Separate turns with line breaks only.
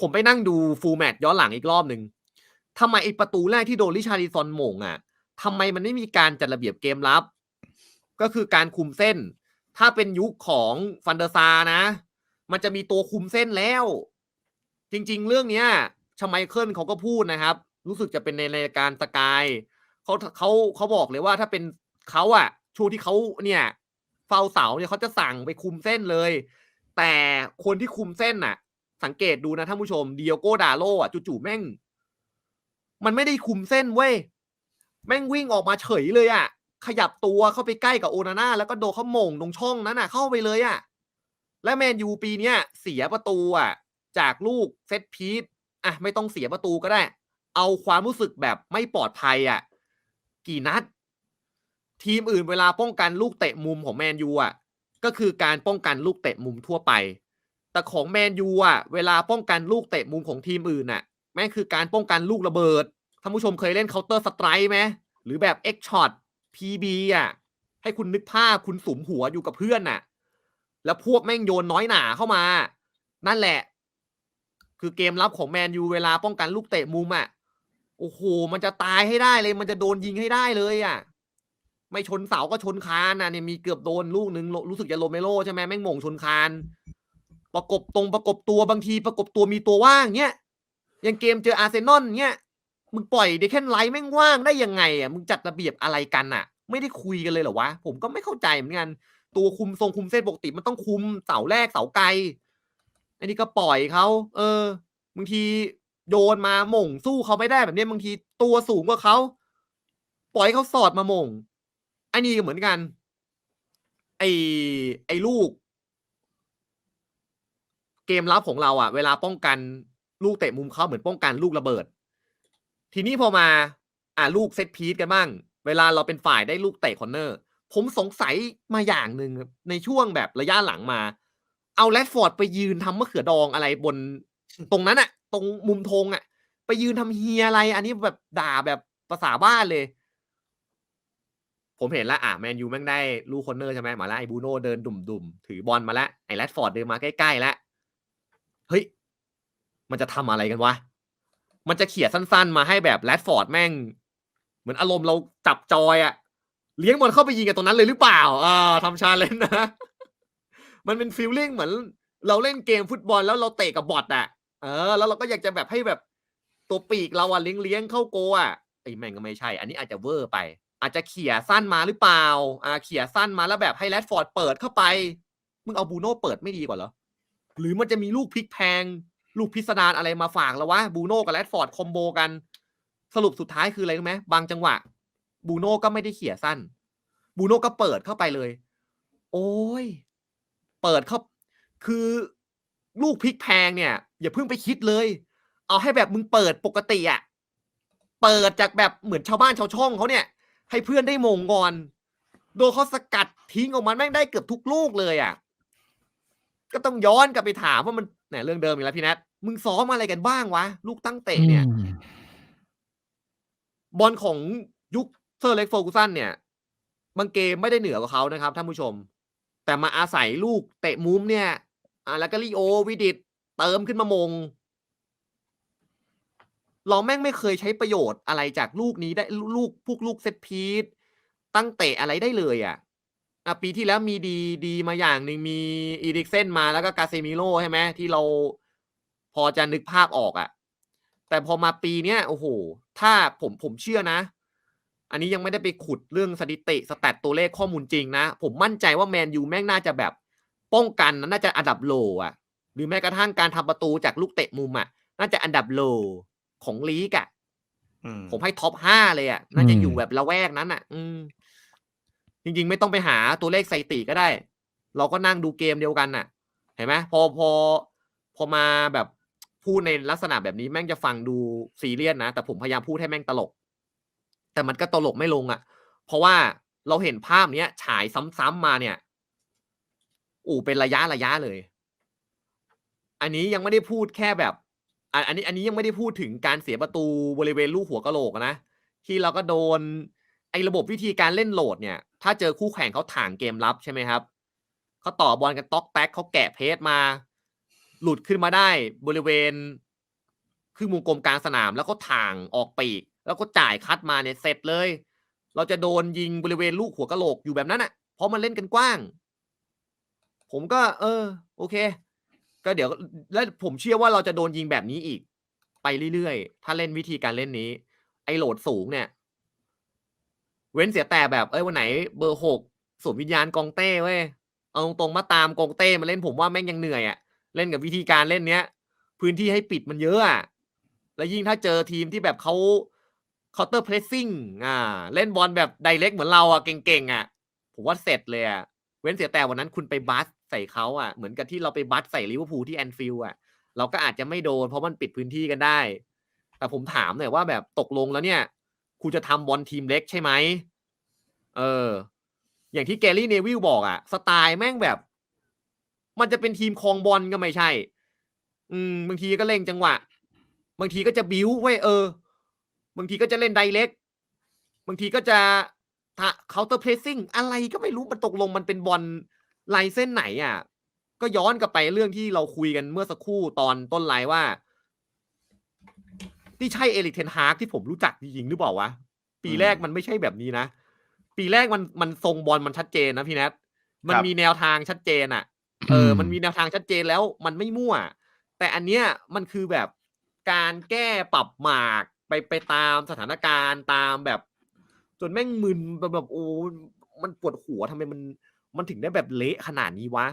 ผมไปนั่งดูฟูลแมตช์ย้อนหลังอีกรอบหนึ่งทำไมไอประตูแรกที่โดนลิชาริซอนหม่งอะทำไมมันไม่มีการจัดระเบียบเกมรับ ก็คือการคุมเส้น ถ้าเป็นยุคของฟันเดอร์ซานะ มันจะมีตัวคุมเส้นแล้ว จริง ๆ เรื่องเนี้ยชไมเคิลเขาก็พูดนะครับ รู้สึกจะเป็นในรายการสกายเขาเขาเขาบอกเลยว่าถ้าเป็นเขาอะช่วงที่เขาเนี่ยเฝ้าเสาเนี่ยเขาจะสั่งไปคุมเส้นเลย แต่คนที่คุมเส้นน่ะ สังเกตดูนะท่านผู้ชมเดียโกดาโลอะจู่ๆแม่ง มันไม่ได้คุมเส้นเว้ยแม่งวิ่งออกมาเฉยเลยอะ ขยับตัวเข้าไปใกล้กับโอนาน่าแล้วก็โดนเขาหม่งตรงช่องนั้นอะ เข้าไปเลยอะ และแมนยูปีเนี้ยเสียประตูอะ จากลูกเซตพีทอะไม่ต้องเสียประตูก็ได้ เอาความรู้สึกแบบไม่ปลอดภัยอะ กี่นัด ทีมอื่นเวลาป้องกันลูกเตะมุมของแมนยูอะก็คือการป้องกันลูกเตะมุมทั่วไป แต่ของแมนยูอะ เวลาป้องกันลูกเตะมุมของทีมอื่นน่ะ แม่งคือการป้องกันลูกระเบิดท่านผู้ชมเคยเล่น Counter Strike ไหมหรือแบบ X Shot PB อะ ให้คุณนึกภาพคุณสุมหัวอยู่กับเพื่อนน่ะ แล้วพวกแม่งโยนน้อยหนาเข้ามา นั่นแหละ คือเกมรับของแมนยูเวลาป้องกันลูกเตะมุมอะโอ้โห มันจะตายให้ได้เลย มันจะโดนยิงให้ได้เลยอะ ไม่ชนเสาก็ชนคานนะเนี่ยมีเกือบโดนลูกหนึ่งรู้สึกจะโรเมโรใช่ไหมแม่งม่งชนคาน ประกบตรงประกบตัวบางทีประกบตัวมีตัวว่างเนี้ยอย่างเกมเจออาร์เซนอลเนี้ยมึงปล่อยเดคแคนไลท์แม่งว่างได้ยังไงอะมึงจัดระเบียบอะไรกันอะ ไม่ได้คุยกันเลยเหรอวะ ผมก็ไม่เข้าใจเหมือนกันตัวคุมทรงคุมเส้นปกติมันต้องคุมเสาแรกเสาไกลอันนี้ก็ปล่อยเขาเออบางทีโยนมาหม่งสู้เขาไม่ได้แบบนี้บางทีตัวสูงกว่าเขาปล่อยให้เขาสอดมาหม่งอันนี้ก็เหมือนกัน ไอไอลูก เกมรับของเราอะ เวลาป้องกันลูกเตะมุมเข้าเหมือนป้องกันลูกระเบิด ทีนี้พอมา อ่าลูกเซตพีทกันบ้าง เวลาเราเป็นฝ่ายได้ลูกเตะคอนเนอร์ ผมสงสัยมาอย่างหนึ่งครับในช่วงแบบระยะหลังมา เอาแรดฟอร์ดไปยืนทำมะเขือดองอะไรบน ตรงนั้นอะตรงมุมธงอะไปยืนทำเฮียอะไร อันนี้แบบด่าแบบภาษาบ้านเลย ผมเห็นแล้วอะแมนยูแม่งได้ลูกคอนเนอร์ใช่ไหมมาแล้วไอ้บูโน่เดินดุ่มๆ ถือบอลมาแล้วไอ้แรดฟอร์ดเดินมาใกล้ๆแล้ว เฮ้ย มันจะทำอะไรกันวะ มันจะเขี่ยสั้นๆ มาให้แบบแรดฟอร์ดแม่ง เหมือนอารมณ์เราจับจอยอะเลี้ยงบอลเข้าไปยิงกันตรงนั้นเลยหรือเปล่าอ่าทำชาเลนจ์นะ มันเป็นฟีลลิ่งเหมือน เราเล่นเกมฟุตบอลแล้วเราเตะกับบอทอะเออ แล้วเราก็อยากจะแบบให้แบบตัวปีกเราอะเลี้ยงเลี้ยงเข้าโกอะไอ้แม่งก็ไม่ใช่ อันนี้อาจจะเวอร์ไป อาจจะเขี่ยสั้นมาหรือเปล่า อ่า เขี่ยสั้นมาแล้วแบบให้แรดฟอร์ดเปิดเข้าไป มึงเอาบูโน่เปิดไม่ดีกว่าเหรอ หรือมันจะมีลูกพลิกแพง ลูกพิสดารอะไรมาฝากแล้ววะบูโน่กับแรดฟอร์ดคอมโบกัน สรุปสุดท้ายคืออะไรรู้ไหมบางจังหวะบูโน่ก็ไม่ได้เขี่ยสั้นบูโน่ก็เปิดเข้าไปเลย โอ้ย เปิดเข้า คือลูกพลิกแพงเนี่ย อย่าเพิ่งไปคิดเลย เอาให้แบบมึงเปิดปกติอะเปิดจากแบบเหมือนชาวบ้านชาวช่องเขาเนี่ย ให้เพื่อนได้มงก่อน โดนเขาสกัดทิ้งออกมาแม่งได้เกือบทุกลูกเลยอะ ก็ต้องย้อนกลับไปถามว่ามันเนี่ยเรื่องเดิมอีกแล้วพี่แนทมึงซ้อมอะไรกันบ้างวะ ลูกตั้งเตะเนี่ย
อืม
บอลของยุคเซอร์เล็กโฟกูสันเนี่ยบางเกมไม่ได้เหนือกว่าเขานะครับท่านผู้ชม แต่มาอาศัยลูกเตะมุมเนี่ยอ่าแล้วก็ลีโอวิดิตเติมขึ้นมามง เราแม่งไม่เคยใช้ประโยชน์อะไรจากลูกนี้ได้ลูกพวกลูกเซตพีทตั้งเตะอะไรได้เลยอะ อะปีที่แล้วมีดีดีมาอย่างหนึ่งมีอีริกเซนมาแล้วก็กาเซมิโลใช่ไหมที่เราพอจะนึกภาพออกอะ แต่พอมาปีเนี้ยโอ้โห ถ้าผมผมเชื่อนะ อันนี้ยังไม่ได้ไปขุดเรื่องสถิติสแตทตัวเลขข้อมูลจริงนะ ผมมั่นใจว่าแมนยูแม่งน่าจะแบบป้องกันน่าจะอันดับโลอะ หรือแม้กระทั่งการทำประตูจากลูกเตะมุมอะ น่าจะอันดับโลของลีกอะ
อืม
ผมให้ท็อปห้าเลยอะ น่าจะ
อืม
อยู่แบบละแวกนั้นอะ อืม จริง ๆ ไม่ต้องไปหาตัวเลขสถิติก็ได้ เราก็นั่งดูเกมเดียวกันน่ะ เห็นไหมพอพอพอมาแบบพูดในลักษณะแบบนี้แม่งจะฟังดูซีเรียสนะ แต่ผมพยายามพูดให้แม่งตลก แต่มันก็ตลกไม่ลงอะ เพราะว่าเราเห็นภาพเนี้ยฉายซ้ำๆมาเนี่ย อู่เป็นระยะระยะเลย อันนี้ยังไม่ได้พูดแค่แบบอันนี้อันนี้ยังไม่ได้พูดถึงการเสียประตูบริเวณลูกหัวกะโหลกนะที่เราก็โดนไอ้ระบบวิธีการเล่นโหลดเนี่ย ถ้าเจอคู่แข่งเขาถ่างเกมรับใช่ไหมครับเขาต่อบอลกันต๊อกแท็กเขาแกะเพจมา หลุดขึ้นมาได้บริเวณคือวงกลมกลางสนาม แล้วก็ถ่างออกปีก แล้วก็จ่ายคัดมาเนี่ยเสร็จเลย เราจะโดนยิงบริเวณลูกหัวกะโหลกอยู่แบบนั้นอะ เพราะมันเล่นกันกว้าง ผมก็ เออ โอเค ก็เดี๋ยวแล้วผมเชื่อว่าเราจะโดนยิงแบบนี้อีก ไปเรื่อยๆ ถ้าเล่นวิธีการเล่นนี้ ไอ้โหลดสูงเนี่ย เว้นเสียแต่แบบเอ้ยวันไหนเบอร์หกสวมวิญญาณกองเต้เว้ยเอาตรงๆมาตามกองเต้มาเล่นผมว่าแม่งยังเหนื่อยอะ่ะเล่นกับวิธีการเล่นเนี้ย พื้นที่ให้ปิดมันเยอะอะ่ะแล้วยิ่งถ้าเจอทีมที่แบบเขาเคาน์เตอร์เพรสซิ่งอ่า เล่นบอลแบบไดเรกเหมือนเราอะเก่งๆอะ ผมว่าเสร็จเลยอะเว้นเสียแต่วันนั้นคุณไปบัสใส่เขาอะเหมือนกับที่เราไปบัสใส่ลิเวอร์พูลที่แอนฟิลด์อะเราก็อาจจะไม่โดนเพราะมันปิดพื้นที่กันได้ แต่ผมถามหน่อยว่าแบบตกลงแล้วเนี่ย คุณจะทำบอลทีมเล็กใช่ไหมเออ อย่างที่แกรี่เนวิลบอกอะสไตล์แม่งแบบ มันจะเป็นทีมคองบอลก็ไม่ใช่ อืมบางทีก็เล่งจังหวะ บางทีก็จะบิ้วเว้ยเออ บางทีก็จะเล่นไดเล็ก บางทีก็จะเคาน์เตอร์เพรสซิ่งอะไรก็ไม่รู้มันตกลงมันเป็นบอลลายเส้นไหนอะ ก็ย้อนกลับไปเรื่องที่เราคุยกันเมื่อสักครู่ตอนต้นไลน์ว่า ที่ใช่เอริกเทนฮากที่ผมรู้จักจริงๆหรือเปล่าวะ ปีแรกมันไม่ใช่แบบนี้นะ ปีแรกมันมันทรงบอลมันชัดเจนนะพี่แนทมัน
ครับ
มีแนวทางชัดเจนอะ เออ มันมีแนวทางชัดเจนแล้วมันไม่มั่ว แต่อันเนี้ยมันคือแบบการแก้ปรับหมากไปไปตามสถานการณ์ตามแบบ จนแม่งมึนแบบแบบโอ้มันปวดหัวทำไมมันมันถึงได้แบบเละขนาดนี้วะ